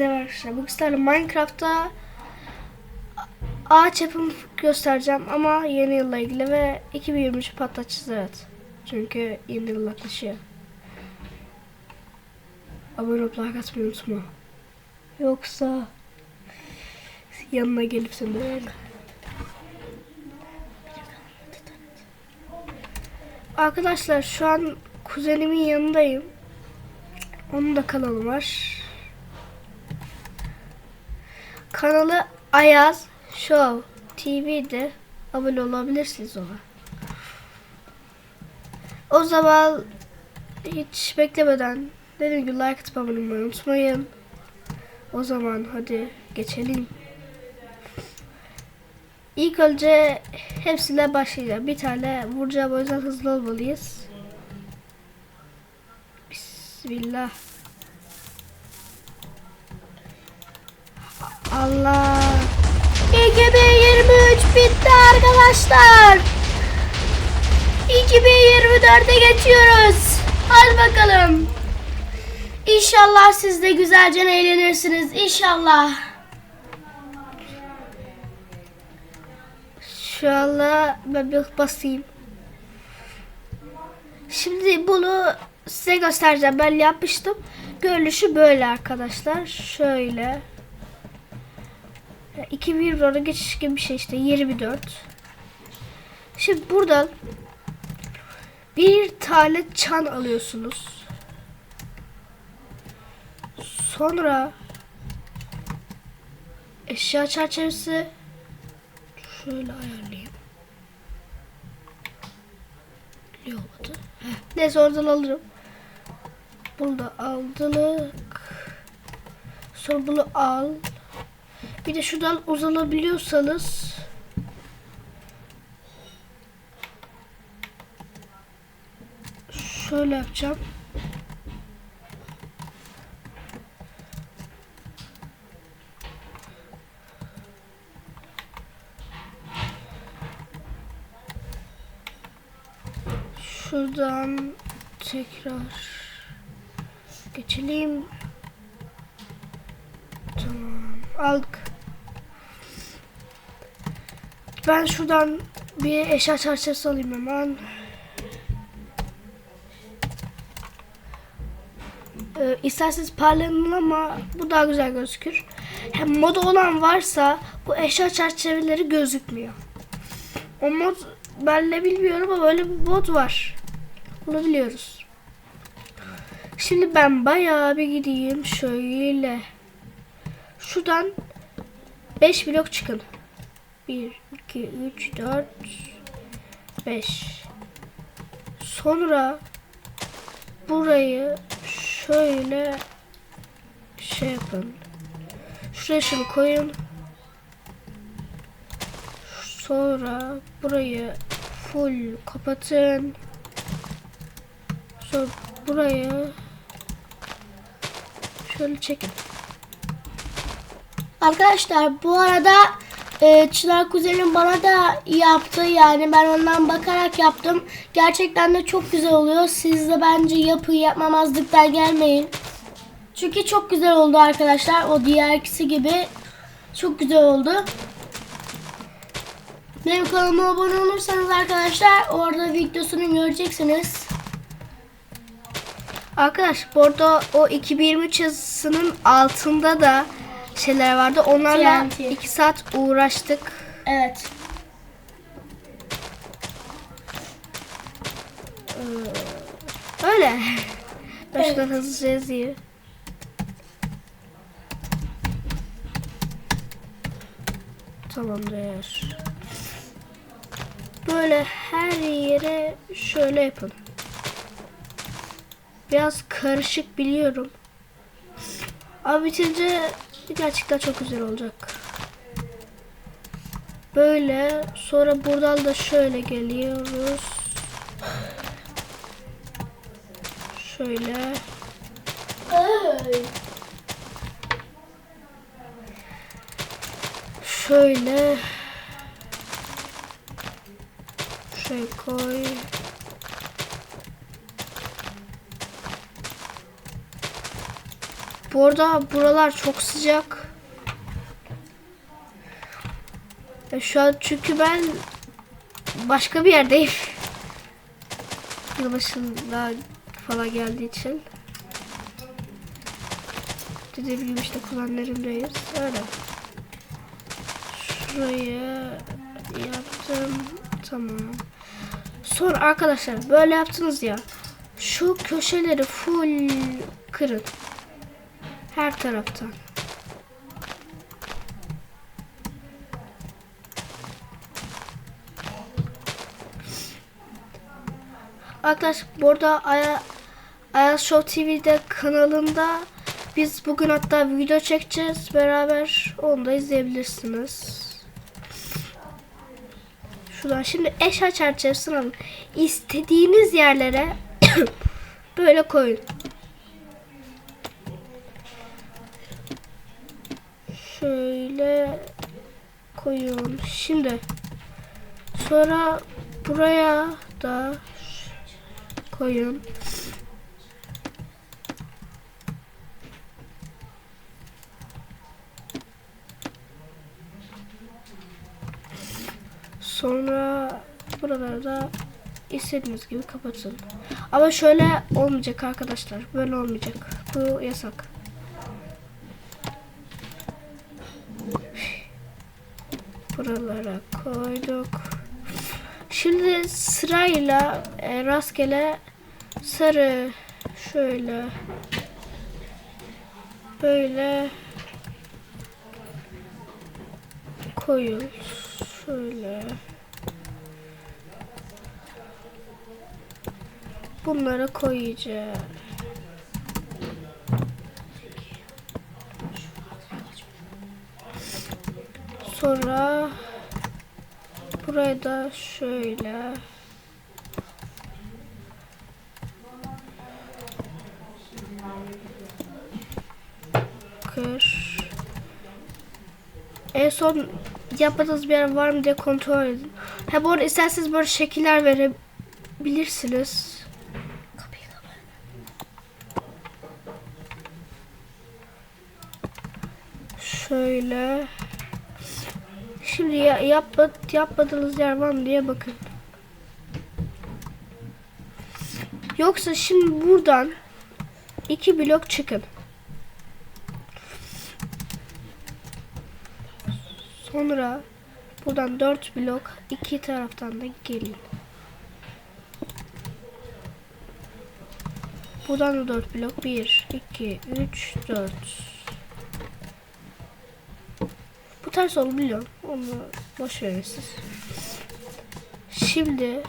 Merhaba arkadaşlar. Sizlerle Minecraft'ta ağaç yapım göstereceğim ama yeni yılla ilgili ve 2023 patlatacağız evet. Çünkü yeni yıl yaklaşıyor. Abone olup like atmayı unutma. Yoksa yanına gelip seni döverim. Arkadaşlar şu an kuzenimin yanındayım. Onun da kanalı var. Kanalı Ayaz Show TV'de abone olabilirsiniz ona. O zaman hiç beklemeden dediğim gibi like atıp abone olmayı unutmayın. O zaman hadi geçelim. İlk önce hepsiyle başlayacağım. Bir tane vuracağım o yüzden hızlı olmalıyız. Bismillah. Allah. 2023 bitti arkadaşlar. 2024'e geçiyoruz. Hadi bakalım. İnşallah siz de güzelce eğlenirsiniz. İnşallah. Anda ben bir basayım. Şimdi bunu size göstereceğim. Ben yapmıştım. Görünüşü böyle arkadaşlar. Şöyle. 2024'e geçiş gibi bir şey işte 24. Şimdi buradan bir tane çan alıyorsunuz. Sonra eşya çerçevesi şöyle ayarlayayım. Ne olmadı? Neyse oradan alırım. Bunu da aldık. Sonra bunu al. Bir de şuradan uzanabiliyorsanız şöyle yapacağım. Şuradan tekrar geçelim. Tamam. Aldık. Ben şuradan bir eşya çerçevesi alayım hemen. Ee, isterseniz parlayalım ama bu daha güzel gözükür. Hem mod olan varsa bu eşya çerçeveleri gözükmüyor. O mod ben de bilmiyorum ama böyle bir mod var. Bunu biliyoruz. Şimdi ben bayağı bir gideyim şöyle. Şuradan 5 blok çıkın. 1, 2, 3, 4, 5. Sonra burayı şöyle şey yapın. Şuraya şunu koyun. Sonra burayı full kapatın. Sonra burayı şöyle çekin. Arkadaşlar bu arada e, Çınar kuzenim bana da yaptı yani ben ondan bakarak yaptım. Gerçekten de çok güzel oluyor. Siz de bence yapın yapmamazlıktan gelmeyin. Çünkü çok güzel oldu arkadaşlar. O diğer ikisi gibi çok güzel oldu. Benim kanalıma abone olursanız arkadaşlar orada videosunu göreceksiniz. Arkadaş bu arada o 2023 yazısının altında da şeyler vardı. Onlarla TNT. 2 saat uğraştık. Evet. Öyle. Ben Evet. şuradan hızlıca yazayım. Tamamdır. Böyle her yere şöyle yapın. Biraz karışık biliyorum. Ama bitince gerçekten çok güzel olacak. Böyle sonra buradan da şöyle geliyoruz. Şöyle. Şöyle. Şöyle koy. Bu arada buralar çok sıcak. E, Şu an çünkü ben başka bir yerdeyim. Yılbaşında falan geldiği için. Dediğim gibi işte kuzenlerimdeyiz. Öyle. Şurayı yaptım. Tamam. Sonra arkadaşlar böyle yaptınız ya. Şu köşeleri full kırın. Her taraftan. Arkadaşlar burada Aya, Ayaz Show TV'de kanalında biz bugün hatta video çekeceğiz beraber onu da izleyebilirsiniz. Şuradan şimdi eşya çerçevesini alın. İstediğiniz yerlere böyle koyun. Şöyle koyun. Şimdi sonra buraya da koyun. Sonra buraları da istediğiniz gibi kapatın. Ama şöyle olmayacak arkadaşlar. Böyle olmayacak. Bu yasak. Buralara koyduk. Şimdi sırayla e, rastgele sarı şöyle böyle koyun şöyle bunları koyacağız. Sonra buraya da şöyle kır. En son yapmadığınız bir yer var mı diye kontrol edin. Ha bu arada isterseniz böyle şekiller verebilirsiniz. Şöyle. Şimdi ya, yapma, yapmadığınız yer var mı diye bakın. Yoksa şimdi buradan iki blok çıkın. Sonra buradan 4 blok iki taraftan da gelin. Buradan da 4 blok 1 2 3 4 Bu ters oldu biliyorum. Onu boş verin. Şimdi